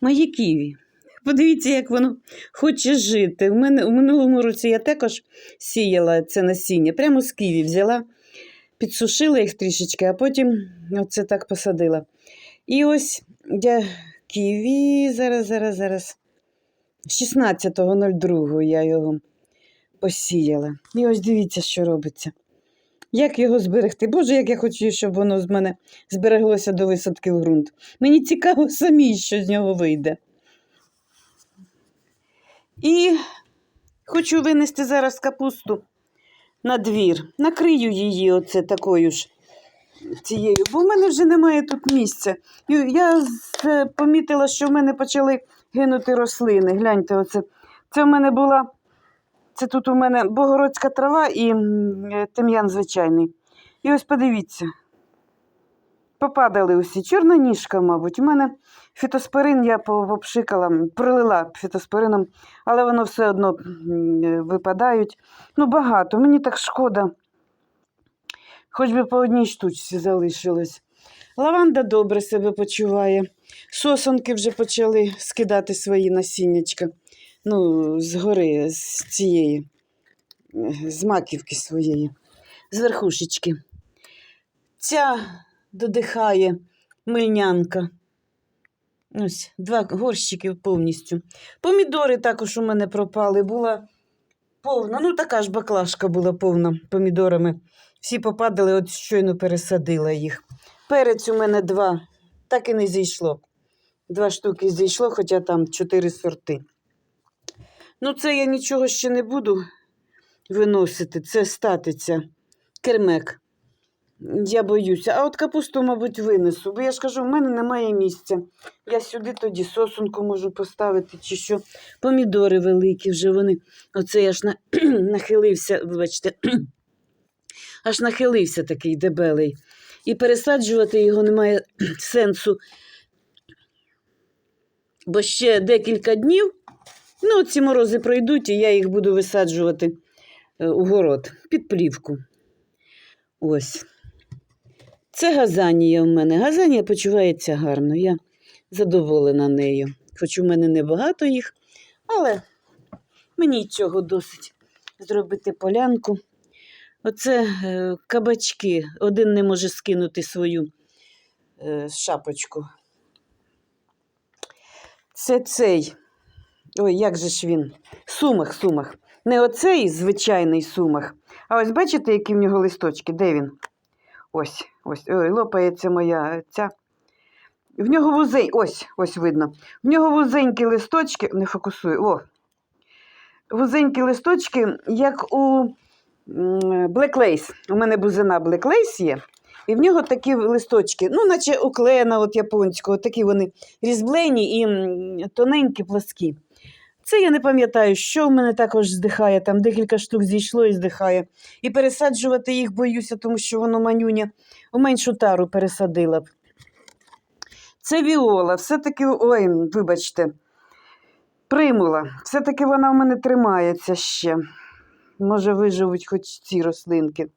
Мої ківі. Подивіться, як воно хоче жити. У мене у минулому році я також сіяла це насіння, прямо з ківі взяла, підсушила їх трішечки, а потім оце так посадила. І ось я ківі, зараз, зараз, зараз. 16.02 я його посіяла. І ось дивіться, що робиться. Як його зберегти? Боже, як я хочу, щоб воно з мене збереглося до висадки в ґрунт. Мені цікаво самі, що з нього вийде. І хочу винести зараз капусту на двір. Накрию її оце такою ж цією, бо в мене вже немає тут місця. Я помітила, що в мене почали гинути рослини. Гляньте, оце. Це в мене була. Це тут у мене богородська трава і е, тим'ян звичайний. І ось подивіться. Попадали усі. Чорна ніжка, мабуть. У мене фітоспорин я попшикала, м, пролила фітоспорином, але воно все одно е, випадають. Ну, багато. Мені так шкода. Хоч би по одній штучці залишилось. Лаванда добре себе почуває. Сосонки вже почали скидати свої насіннячка. Ну, згори, з цієї, е, з маківки своєї, з верхушечки. Ця додихає мильнянка. Ось, два горщики повністю. Помідори також у мене пропали. Була повна, ну така ж баклажка була повна помідорами. Всі попадали, от щойно пересадила їх. Перець у мене два, так і не зійшло. Два штуки зійшло, хоча там чотири сорти. Ну, це я нічого ще не буду виносити, це статиця, кермек. Я боюся. А от капусту, мабуть, винесу, бо я ж кажу, в мене немає місця. Я сюди тоді сосунку можу поставити чи що. Помідори великі вже вони. Оце я ж на... нахилився, вибачте, аж нахилився такий дебелий. І пересаджувати його немає сенсу. Бо ще декілька днів, ну, ці морози пройдуть, і я їх буду висаджувати е, у город під плівку. Ось. Це газанія у мене. Газанія почувається гарно. Я задоволена нею. Хоч у мене небагато їх, але мені цього досить зробити полянку. Оце е, кабачки. Один не може скинути свою е, шапочку. Це цей. Ой, як же ж він? Сумах, сумах. Не оцей звичайний сумах. А ось бачите, які в нього листочки? Де він? Ось, ось. Ой, лопається моя ця. В нього вузень, ось, ось видно. В нього вузенькі листочки, не фокусую, о. Вузенькі листочки, як у Black Lace. У мене бузина Lace є. І в нього такі листочки, ну, наче у клена от японського, такі вони різблені і тоненькі, пласкі. Це я не пам'ятаю, що в мене також здихає, там декілька штук зійшло і здихає. І пересаджувати їх боюся, тому що воно манюня у меншу тару пересадила б. Це віола, все-таки, ой, вибачте, примула. Все-таки вона в мене тримається ще. Може, виживуть хоч ці рослинки.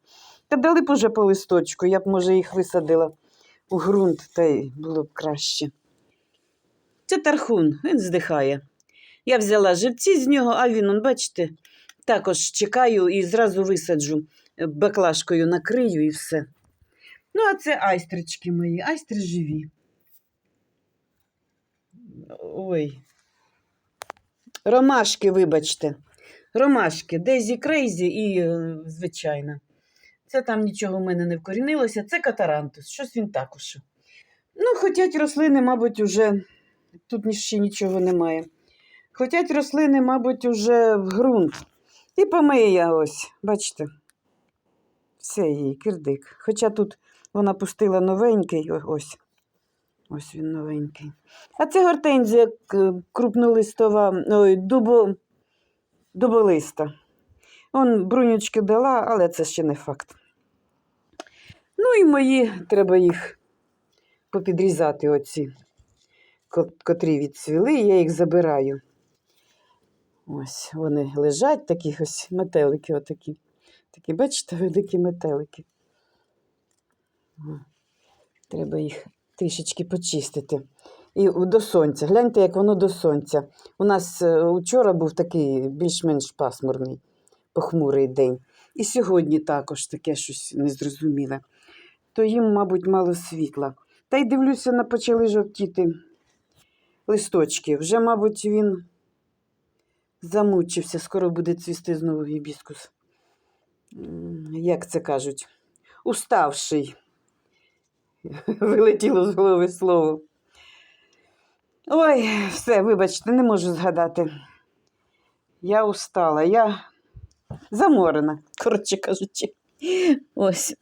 Та дали б уже по листочку, я б, може, їх висадила у ґрунт, та й було б краще. Це тархун, він здихає. Я взяла живці з нього, а він, он, бачите, також чекаю і зразу висаджу е, баклажкою накрию і все. Ну, а це айстрички мої, айстри живі. Ой. Ромашки, вибачте. Ромашки, Дезі Крейзі і е, звичайна. Це там нічого в мене не вкорінилося. Це катарантус, щось він також. Ну, хотять рослини, мабуть, уже тут ще нічого немає. Хотять рослини, мабуть, уже в ґрунт. І помия ось, бачите, все її, кирдик. Хоча тут вона пустила новенький, ось. Ось він новенький. А це гортензія к- крупнолистова, ой, дубо, дуболиста. Он брунючки дала, але це ще не факт. Ну і мої, треба їх попідрізати, оці, котрі відцвіли, я їх забираю. Ось вони лежать, такі ось метелики, отакі. Такі, бачите, великі метелики. Треба їх трішечки почистити. і до сонця. Гляньте, як воно до сонця. У нас е, учора був такий більш-менш пасмурний, похмурий день. І сьогодні також таке щось незрозуміле. То їм, мабуть, мало світла. Та й дивлюся, на почали жовтіти листочки. Вже, мабуть, він замучився, скоро буде цвісти знову гібіскус. Як це кажуть? Уставший. Вилетіло з голови слово. Ой, все, вибачте, не можу згадати. Я устала, я заморена, коротше кажучи. Ось.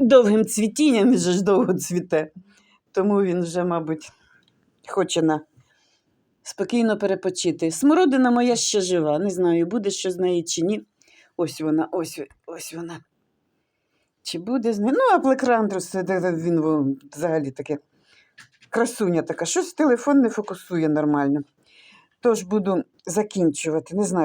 Довгим цвітінням він же ж довго цвіте. Тому він вже, мабуть, хоче на спокійно перепочити. Смородина моя ще жива. Не знаю, буде що з неї чи ні. Ось вона, ось, ось вона. Чи буде з нею? Ну, а плекрандрус, це- він взагалі таке красуня така. Щось телефон не фокусує нормально. Тож буду закінчувати. Не знаю.